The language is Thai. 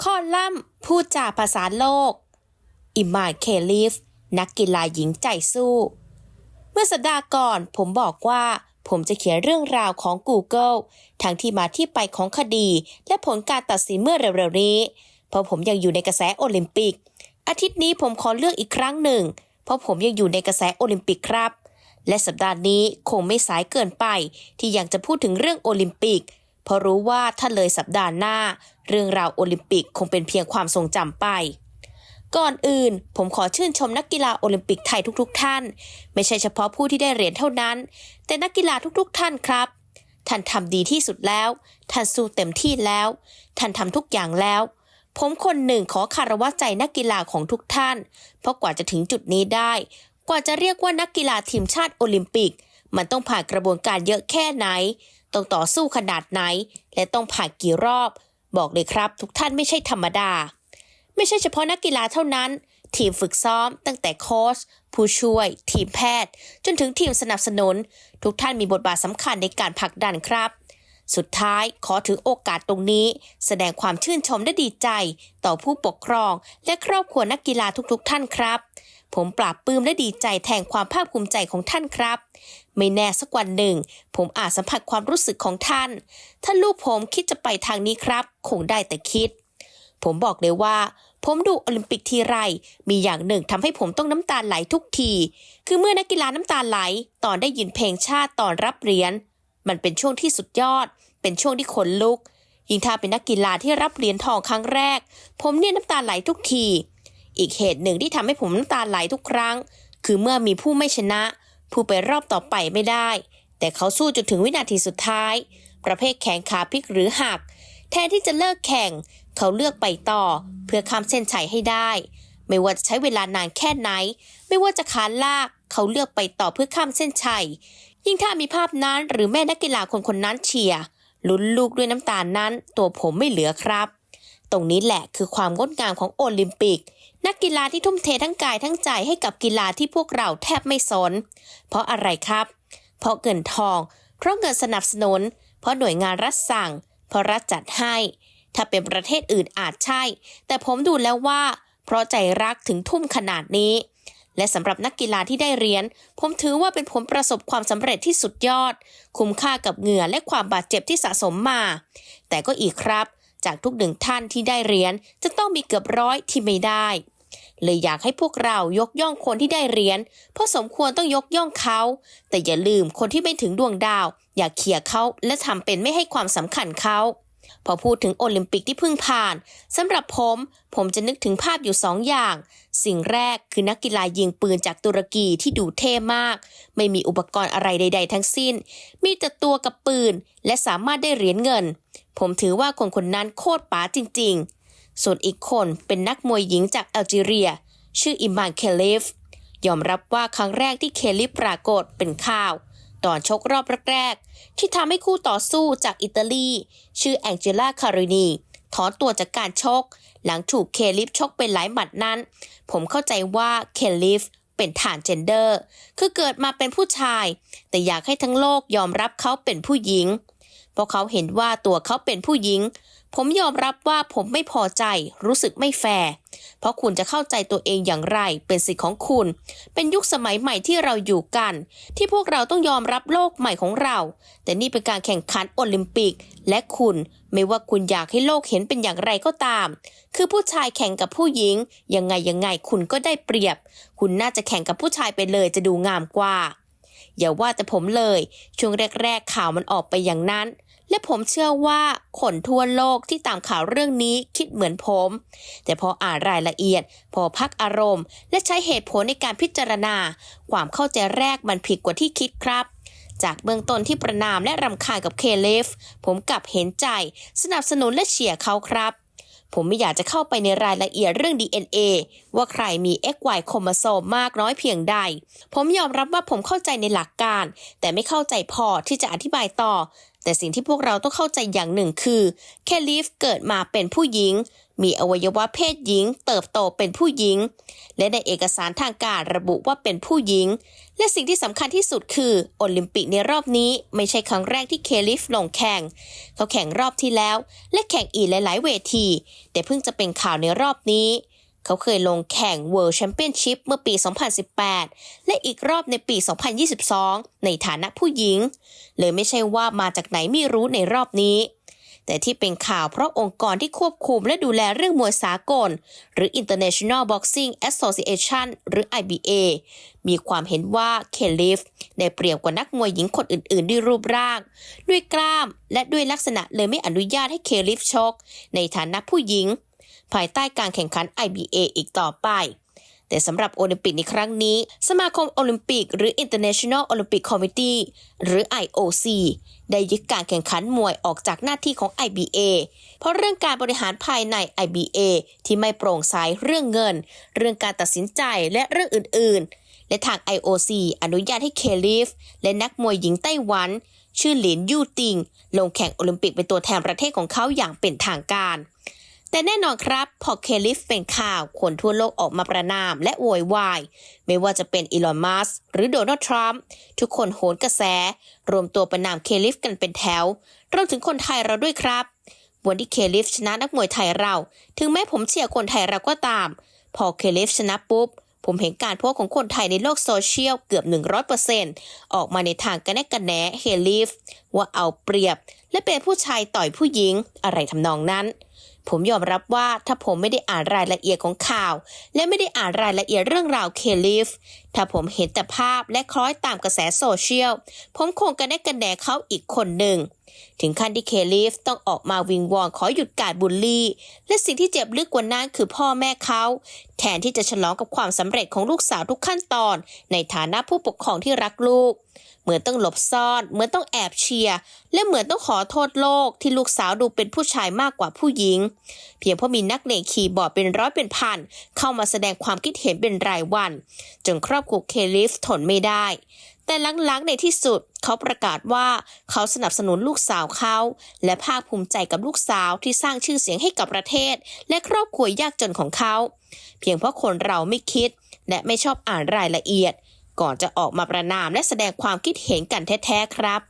คอลัมน์พูดจาภาษาโลก อิมานเคลิฟ นักกีฬาหญิงใจสู้ เมื่อสัปดาห์ก่อนผมบอกว่าผมจะเขียนเรื่องราวของ Google ทั้งที่มาที่ไปของคดี และผลการตัดสินเมื่อเร็วๆนี้ เพราะผมยังอยู่ในกระแสโอลิมปิก อาทิตย์นี้ผมขอเลือกอีกครั้งหนึ่ง เพราะผมยังอยู่ในกระแสโอลิมปิกครับ และสัปดาห์นี้คงไม่สายเกินไปที่อยากจะพูดถึงเรื่องโอลิมปิก เพราะรู้ว่าถ้าเลยสัปดาห์หน้า เรื่องราวโอลิมปิกคงเป็นเพียงความทรงจำไป ก่อนอื่น ผมขอชื่นชมนักกีฬาโอลิมปิกไทยทุก ๆ ท่าน ไม่ใช่เฉพาะผู้ที่ได้เหรียญเท่านั้น แต่นักกีฬาทุกๆ ท่านครับ ท่านทำดีที่สุดแล้ว ท่านสู้เต็มที่แล้ว ท่านทำทุกอย่างแล้ว ผมคนหนึ่งขอคารวะใจนักกีฬาของทุกท่าน เพราะกว่าจะถึงจุดนี้ได้ กว่าจะเรียกว่านักกีฬาทีมชาติโอลิมปิก มันต้องผ่านกระบวนการเยอะแค่ไหน ต้องต่อสู้ขนาดไหน และต้องผ่านกี่รอบ บอกเลยครับ ทุกท่านไม่ใช่ธรรมดา ไม่ใช่เฉพาะนักกีฬาเท่านั้น ทีมฝึกซ้อม ตั้งแต่โค้ชผู้ช่วย ทีมแพทย์ จนถึงทีมสนับสนุน ทุกท่านมีบทบาทสำคัญในการผลักดันครับสุดท้ายขอถือโอกาสตรงนี้ แสดงความชื่นชมและดีใจ ต่อผู้ปกครอง และครอบครัวนักกีฬาทุกๆ ท่านครับ ผมปราบปลื้มและดีใจแทนความภาคภูมิใจของท่านครับ ไม่แน่สักวันหนึ่ง ผมอาจสัมผัสความรู้สึกของท่าน ถ้าลูกผมคิดจะไปทางนี้ครับ คงได้แต่คิด ผมบอกเลยว่า ผมดูโอลิมปิกทีไร มีอย่างหนึ่งทำให้ผมต้องน้ำตาไหลทุกที คือเมื่อนักกีฬาน้ำตาไหล ตอนได้ยินเพลงชาติตอนรับเหรียญ มันเป็นช่วงที่สุดยอด เป็นช่วงที่ขนลุก ยิ่งถ้าเป็นนักกีฬาที่รับเหรียญทองครั้งแรก ผมเนี่ยน้ำตาไหลทุกที อีกเหตุหนึ่งที่ทำให้ผมน้ำตาไหลทุกครั้ง คือเมื่อมีผู้ไม่ชนะ ผู้ไปรอบต่อไปไม่ได้ แต่เขาสู้จนถึงวินาทีสุดท้าย ประเภทแขนขาพลิกหรือหัก แทนที่จะเลิกแข่ง เขาเลือกไปต่อ เพื่อข้ามเส้นชัยให้ได้ ไม่ว่าจะใช้เวลานานแค่ไหน ไม่ว่าจะขาลากเขาเลือกไปต่อเพื่อข้ามเส้นชัย ยิ่งถ้ามีภาพนั้นหรือแม่นักกีฬาคนคนนั้นเชียร์ลุ้นลูกด้วยน้ำตาลนั้น ตัวผมไม่เหลือครับ ตรงนี้แหละคือความงดงามของโอลิมปิก นักกีฬาที่ทุ่มเททั้งกายทั้งใจให้กับกีฬาที่พวกเราแทบไม่สน เพราะอะไรครับ เพราะเงินทอง เพราะเงินสนับสนุน เพราะหน่วยงานรัฐสั่ง เพราะรัฐจัดให้ ถ้าเป็นประเทศอื่นอาจใช่ แต่ผมดูแล้วว่า เพราะใจรักถึงทุ่มขนาดนี้ และสำหรับนักกีฬาที่ได้เหรียญผมถือว่าเป็นผลประสบความสำเร็จที่สุดยอด คุ้มค่ากับเหงื่อและความบาดเจ็บที่สะสมมา แต่ก็อีกครับ จากทุกหนึ่งท่านที่ได้เหรียญจะต้องมีเกือบร้อยที่ไม่ได้ เลยอยากให้พวกเรายกย่องคนที่ได้เหรียญเพราะสมควรต้องยกย่องเขา แต่อย่าลืมคนที่ไม่ถึงดวงดาว อย่าเขี่ยเขาและทำเป็นไม่ให้ความสำคัญเขาพอพูดถึงโอลิมปิกที่เพิ่งผ่านสำหรับผม ผมจะนึกถึงภาพอยู่สองอย่าง สิ่งแรกคือนักกีฬายิงปืนจากตุรกีที่ดูเท่มาก ไม่มีอุปกรณ์อะไรใด ๆ ทั้งสิ้น มีแต่ตัวกับปืน และสามารถได้เหรียญเงิน ผมถือว่าคนคนนั้นโคตรป๋าจริงๆ ส่วนอีกคนเป็นนักมวยหญิงจากแอลจีเรีย ชื่ออิมานเคลิฟ ยอมรับว่าครั้งแรกที่เคลิฟปรากฏเป็นข่าว ตอนชกรอบแรกๆที่ทำให้คู่ต่อสู้จากอิตาลี ชื่อแองเจล่าคารินีถอนตัวจากการชก หลังถูกเคลิฟชกเป็นหลายหมัดนั้น ผมเข้าใจว่าเคลิฟเป็นฐานเจนเดอร์ คือเกิดมาเป็นผู้ชาย แต่อยากให้ทั้งโลกยอมรับเขาเป็นผู้หญิง เพราะเขาเห็นว่าตัวเขาเป็นผู้หญิง ผมยอมรับว่าผมไม่พอใจ รู้สึกไม่แฟร์ เพราะคุณจะเข้าใจตัวเองอย่างไร เป็นสิทธิ์ของคุณ เป็นยุคสมัยใหม่ที่เราอยู่กัน ที่พวกเราต้องยอมรับโลกใหม่ของเรา แต่นี่เป็นการแข่งขันโอลิมปิก และคุณ ไม่ว่าคุณอยากให้โลกเห็นเป็นอย่างไรก็ตาม คือผู้ชายแข่งกับผู้หญิง ยังไงยังไงคุณก็ได้เปรียบ คุณน่าจะแข่งกับผู้ชายไปเลยจะดูงามกว่าอย่าว่าแต่ผมเลย ช่วงแรก ๆ ข่าวมันออกไปอย่างนั้น และผมเชื่อว่าคนทั่วโลกที่ตามข่าวเรื่องนี้คิดเหมือนผม แต่พออ่านรายละเอียด พอพักอารมณ์ และใช้เหตุผลในการพิจารณา ความเข้าใจแรกมันผิดกว่าที่คิดครับจากเบื้องต้นที่ประนามและรำคาญกับเคเลฟ ผมกลับเห็นใจ สนับสนุนและเชียร์เขาครับ ผมไม่อยากจะเข้าไปในรายละเอียดเรื่อง DNA ว่าใครมี XY โครโมโซมมากน้อยเพียงใด ผมยอมรับว่าผมเข้าใจในหลักการ แต่ไม่เข้าใจพอที่จะอธิบายต่อ แต่สิ่งที่พวกเราต้องเข้าใจอย่างหนึ่งคือ แคลิฟเกิดมาเป็นผู้หญิง มีอวัยวะเพศหญิง เติบโตเป็นผู้หญิง และในเอกสารทางการระบุว่าเป็นผู้หญิง และสิ่งที่สำคัญที่สุดคือโอลิมปิกในรอบนี้ไม่ใช่ครั้งแรกที่เคลิฟลงแข่ง เขาแข่งรอบที่แล้ว และแข่งอีกหลาย ๆ เวที แต่เพิ่งจะเป็นข่าวในรอบนี้ เขาเคยลงแข่ง World Championship เมื่อปี 2018 และอีกรอบในปี 2022 ในฐานะผู้หญิง เลยไม่ใช่ว่ามาจากไหนไม่รู้ในรอบนี้ แต่ที่เป็นข่าวเพราะองค์กรที่ควบคุมและดูแลเรื่องมวยสากล หรือ International Boxing Association หรือ IBA มีความเห็นว่าเคลิฟได้เปรียบกว่านักมวยหญิงคนอื่น ๆ ด้วยรูปร่าง ด้วยกล้าม และด้วยลักษณะเลยไม่อนุญาตให้เคลิฟชก ในฐานะผู้หญิง ภายใต้การแข่งขัน IBA อีกต่อไป แต่สำหรับโอลิมปิกในครั้งนี้ สมาคมโอลิมปิก หรือ International Olympic Committee หรือ IOC ได้ยึดการแข่งขันมวยออกจากหน้าที่ของ IBA เพราะเรื่องการบริหารภายใน IBA ที่ไม่โปร่งใสเรื่องเงิน เรื่องการตัดสินใจและเรื่องอื่น ๆและทาง IOC อนุญาตให้เคลิฟ และนักมวยหญิงไต้หวัน ชื่อหลินยู่ติง ลงแข่งโอลิมปิกเป็นตัวแทนประเทศของเขาอย่างเป็นทางการ แต่แน่นอนครับ พอเคลิฟเป็นข่าว คนทั่วโลกออกมาประนามและโวยวาย ไม่ว่าจะเป็นอีลอน มัสหรือโดนัลด์ ทรัมป์ ทุกคนโหนกระแส รวมตัวประนามเคลิฟกันเป็นแถว รวมถึงคนไทยเราด้วยครับ วันที่เคลิฟชนะนักมวยไทยเรา ถึงแม้ผมเชียร์คนไทยเราก็ตาม พอเคลิฟชนะปุ๊บ ผมเห็นการโพสของคนไทยในโลกโซเชียลเกือบ 100%ออกมาในทางกันแนกกันแหนเฮลิฟว่าเอาเปรียบ และเป็นผู้ชายต่อยผู้หญิง อะไรทำนองนั้น ผมยอมรับว่าถ้าผมไม่ได้อ่านรายละเอียดของข่าว และไม่ได้อ่านรายละเอียดเรื่องราวเคลิฟ ถ้าผมเห็นแต่ภาพและคล้อยตามกระแสโซเชียล ผมคงกระได้กระแหนเขาอีกคนหนึ่ง ถึงขั้นที่เคลิฟต้องออกมาวิงวอนขอหยุดการบูลลี่ และสิ่งที่เจ็บลึกกว่านั้นคือพ่อแม่เขา แทนที่จะฉลองกับความสำเร็จของลูกสาวทุกขั้นตอน ในฐานะผู้ปกครองที่รักลูก เหมือนต้องหลบซ่อน เหมือนต้องแอบเชียร์และเหมือนต้องขอโทษโลกที่ลูกสาวดูเป็นผู้ชายมากกว่าผู้หญิง เพียงเพราะมีนักเลงคีย์บอร์ดเป็นร้อยเป็นพันเข้ามาแสดงความคิดเห็นเป็นรายวัน จนครอบครัวเคลิฟทนไม่ได้ แต่หลังๆในที่สุดเขาประกาศว่าเขาสนับสนุนลูกสาวเขา และภาคภูมิใจกับลูกสาวที่สร้างชื่อเสียงให้กับประเทศ และครอบครัวยากจนของเขา เพียงเพราะคนเราไม่คิด และไม่ชอบอ่านรายละเอียด ก่อนจะออกมาประนามและแสดงความคิดเห็นกันแท้ๆครับ